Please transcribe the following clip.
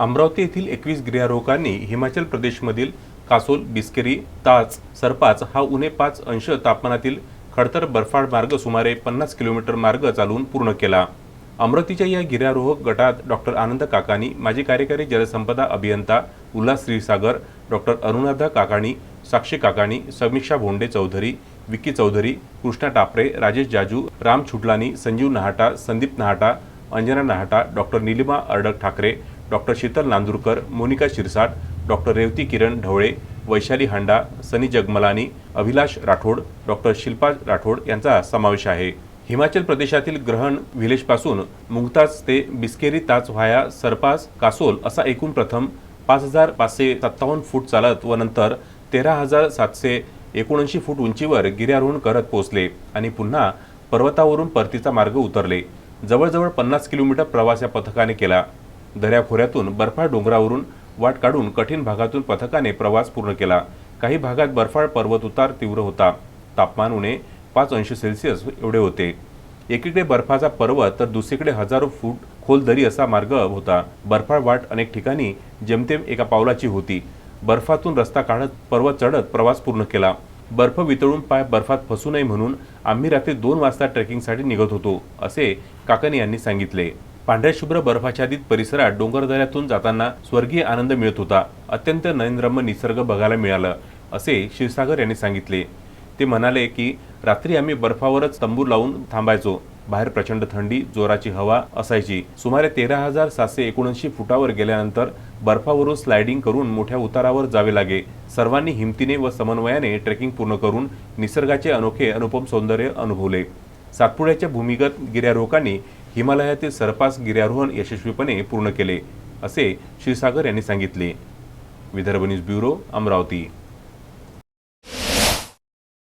अमरावती येथील एकवीस गिर्यारोहकांनी हिमाचल प्रदेशमधील कासोल बिस्केरी ताज सरपाच हा उणे पाच अंश तापमानातील खडतर बर्फाळ मार्ग सुमारे पन्नास किलोमीटर मार्ग चालवून पूर्ण केला. अमरावतीच्या या गिर्यारोहक गटात डॉक्टर आनंद काकाणी माजी कार्यकारी जलसंपदा अभियंता Ulhas Shrisagar doctor Anuradha Kakani Sakshi Kakani Samiksha Bhonde Chaudhari Vicky Chaudhari Krishna Tapre Rajesh Jaju Ram Chhutlani Sanjeev Nahata Sandeep Nahata Anjana Nahata doctor Nilima Ardak Thackeray doctor Sheetal Nandurkar Monika Shirsat doctor Revati Kiran Dhawale Vaishali Handa Sunny Jagmalani Abhilash Rathod doctor Shilpa Rathod यांचा समावेश आहे. हिमाचल प्रदेशातील ग्रहण व्हिलेजपासून मुंगताज ते बिस्केरी ताज via surpass Kasol असा एकूण प्रथम पाच हजार पाचशे सत्तावन्न फूट चालत व नंतर तेरा हजार सातशे एकोणऐंशी फूट उंचीवर गिर्यारोहण करत पोहोचले आणि पुन्हा पर्वतावरून परतीचा मार्ग उतरले. जवळजवळ पन्नास किलोमीटर प्रवास या पथकाने केला. दऱ्याखोऱ्यातून बर्फाळ डोंगरावरून वाट काढून कठीण भागातून पथकाने प्रवास पूर्ण केला. काही भागात बर्फाळ पर्वत उतार तीव्र होता. तापमान उणे पाच अंश सेल्सिअस एवढे होते. एकीकडे बर्फाचा पर्वत तर दुसरीकडे हजारो फूट खोल दरी असा मार्ग होता. बर्फाळ वाट अनेक ठिकाणी जेमतेम एका पावलाची होती. बर्फातून रस्ता काढत पर्वत चढत प्रवास पूर्ण केला. बर्फ वितळून पाय बर्फात फसू नये म्हणून आम्ही रात्री दोन वाजता ट्रेकिंगसाठी निघत होतो असे काकानी यांनी सांगितले. पांढऱ्या शुभ्र बर्फाच्छादित परिसरात डोंगरदऱ्यातून जाताना स्वर्गीय आनंद मिळत होता. अत्यंत नयनरम्य निसर्ग बघायला मिळालं असे क्षीरसागर यांनी सांगितले. ते म्हणाले की रात्री आम्ही बर्फावरच तंबू लावून थांबायचो. बाहेर प्रचंड थंडी जोराची हवा असायची. सुमारे तेरा हजार सातशे एकोणऐंशी फुटावर गेल्यानंतर बर्फावरून स्लायडिंग करून मोठ्या उतारावर जावे लागे. सर्वांनी हिमतीने व समन्वयाने ट्रेकिंग पूर्ण करून निसर्गाचे अनोखे अनुपम सौंदर्य अनुभवले. सातपुड्याच्या भूमिगत गिर्यारोहकांनी हिमालयातील सरपास गिर्यारोहण यशस्वीपणे पूर्ण केले असे क्षीरसागर यांनी सांगितले. Vidarbha news bureau Amravati.